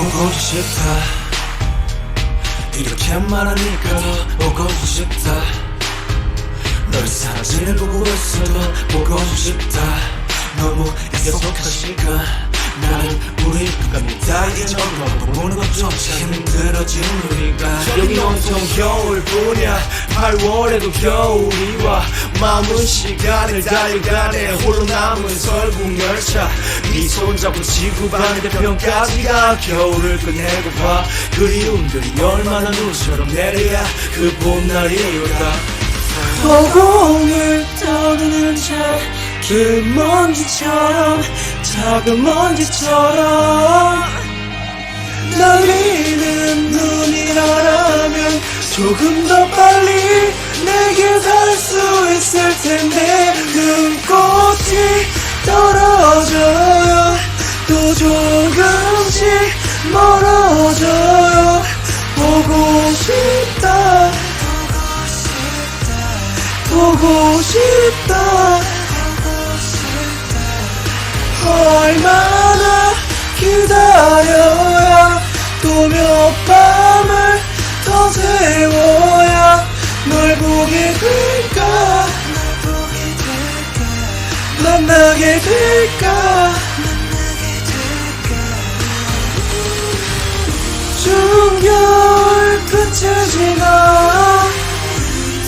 보고 싶다. 이렇게 말하니까 보고 싶다. 너의 사진을 보고 있어도 보고 싶다. 너무 약속한 시간 나는 우리 갑니다 이제 너무 보는 것조차 힘들어진 우리가. 여긴 온통 겨울뿐이야. 8월에도 겨울이 와 마음은 시간을 달려가네. 홀로 남은 설국 열차. 네 손잡고 지구 반대편까지 가 겨울을 끝내고 봐. 그리움들이 얼마나 눈처럼 내려야 그 봄날이 올까 자 그 먼지처럼 작은 먼지처럼. 날리는 눈이라면 조금 더 빨리 내게 닿을 수 있을 텐데 눈꽃이 떨어져요. 또 조금씩 멀어져요. 보고 싶다. 보고 싶다. 얼마나 기다려야 또몇 밤을 더 세워야 널 보게 될까? 만나게 될까? 중겨울 끝을 지나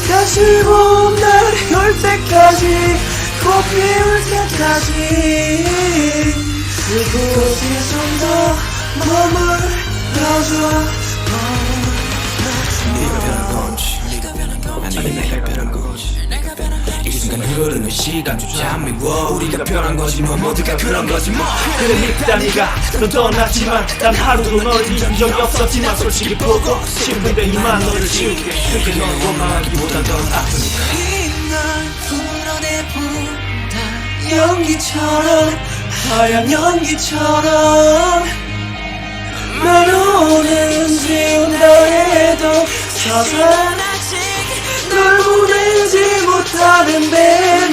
다시 봄날이 올 때까지 꽃 피울 때까지 그곳에 좀더 머물러줘 네가 변한 건지 아니면 내가 변한 건지 이 순간 흐르는 시간조차 미워 우리가 변한 거지 뭐 모두가 그런 거지 뭐 그러니까 네가 넌 떠났지만 단 하루도 너를 잊은 적이 없었지만 솔직히 보고 싶은데 이만 너를 지울게 그게 넌 원망하기보단 더 아프니까 널 풀어내본다. 연기처럼 하얀 연기처럼 마루는 지운다 해도 아직 널 보내지 못하는데